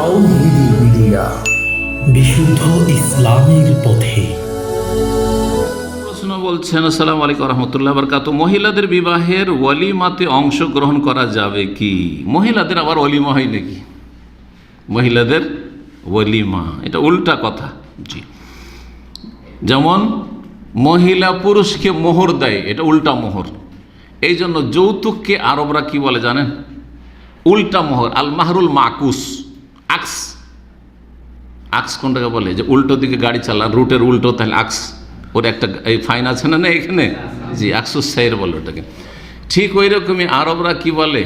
তাওহিদি media বিশুদ্ধ ইসলামের পথে। প্রশ্ন বলছেন, আসসালামু আলাইকুম রহমতুল্লাহ বরকাত মহিলাদের বিবাহের ওয়ালিমাতে অংশগ্রহণ করা যাবে কি? মহিলাদের আবার ওয়ালিমা হয় নাকি? মহিলাদের ওয়ালিমা এটা উল্টা কথা। জি। যেমন, মহিলা পুরুষকে মোহর দেয়, এটা উল্টা মোহর। এই জন্য যৌতুককে আরবরা কি বলে জানেন? উল্টা মোহর আল মাহরুল মাকুস। আকস। আক্স কোনটাকে বলে? যে উল্টো দিকে গাড়ি চালান, রুটের উল্টো, তাহলে আক্স। ওর একটা এই ফাইন আছে না না এখানে? জি আকসুস সাইর বলে ওটাকে। ঠিক ওই রকমই আরবরা কি বলে?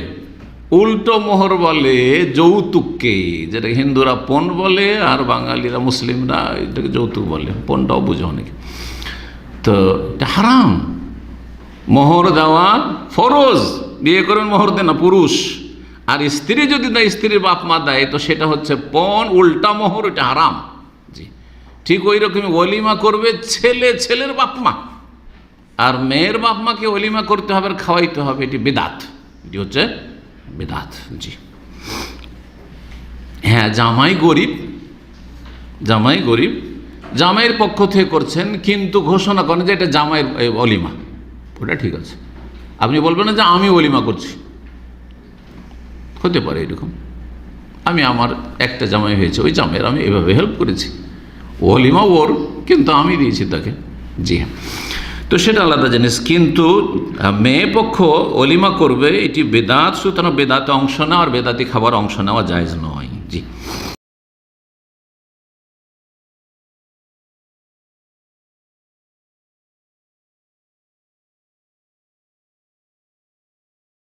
উল্টো মোহর বলে যৌতুককে যেটা হিন্দুরা পণ বলে আর বাঙালিরা মুসলিমরা এটাকে যৌতুক বলে। পণটাও বুঝে অনেকে। তো এটা হারাম। মোহর দেওয়া ফরজ। বিয়ে করেন মোহর দেন না, পুরুষ। আর স্ত্রী যদি দেয় স্ত্রীর বাপ মা দেয়, তো সেটা হচ্ছে পণ, উল্টা মোহর এটা হারাম। জি। ঠিক ওই রকমই অলিমা করবে ছেলে, ছেলের বাপ মা। আর মেয়ের বাপ মাকে অলিমা করতে হবে আর খাওয়াইতে হবে, এটি বেদাত। এটি হচ্ছে বেদাত, জি। হ্যাঁ জামাই গরিব জামাই গরিব, জামাইয়ের পক্ষ থেকে করছেন, কিন্তু ঘোষণা করেন যে এটা জামাইয়ের অলিমা। ওটা ঠিক আছে। আপনি বলবেন না যে আমি অলিমা করছি। হতে পারে এরকম। আমি আমার একটা জামাই হয়েছে, ওই জামাইয়ের আমি এভাবে হেল্প করেছি। ওলিমা ওর, কিন্তু আমি দিয়েছি তাকে। জি। হ্যাঁ তো সেটা আলাদা জিনিস, কিন্তু মেয়ে পক্ষ অলিমা করবে, এটি বেদাত, সুতরাং বেদাতে অংশ নেওয়া আর বেদাতি খাবার অংশ নেওয়া জায়জ নয়। জি।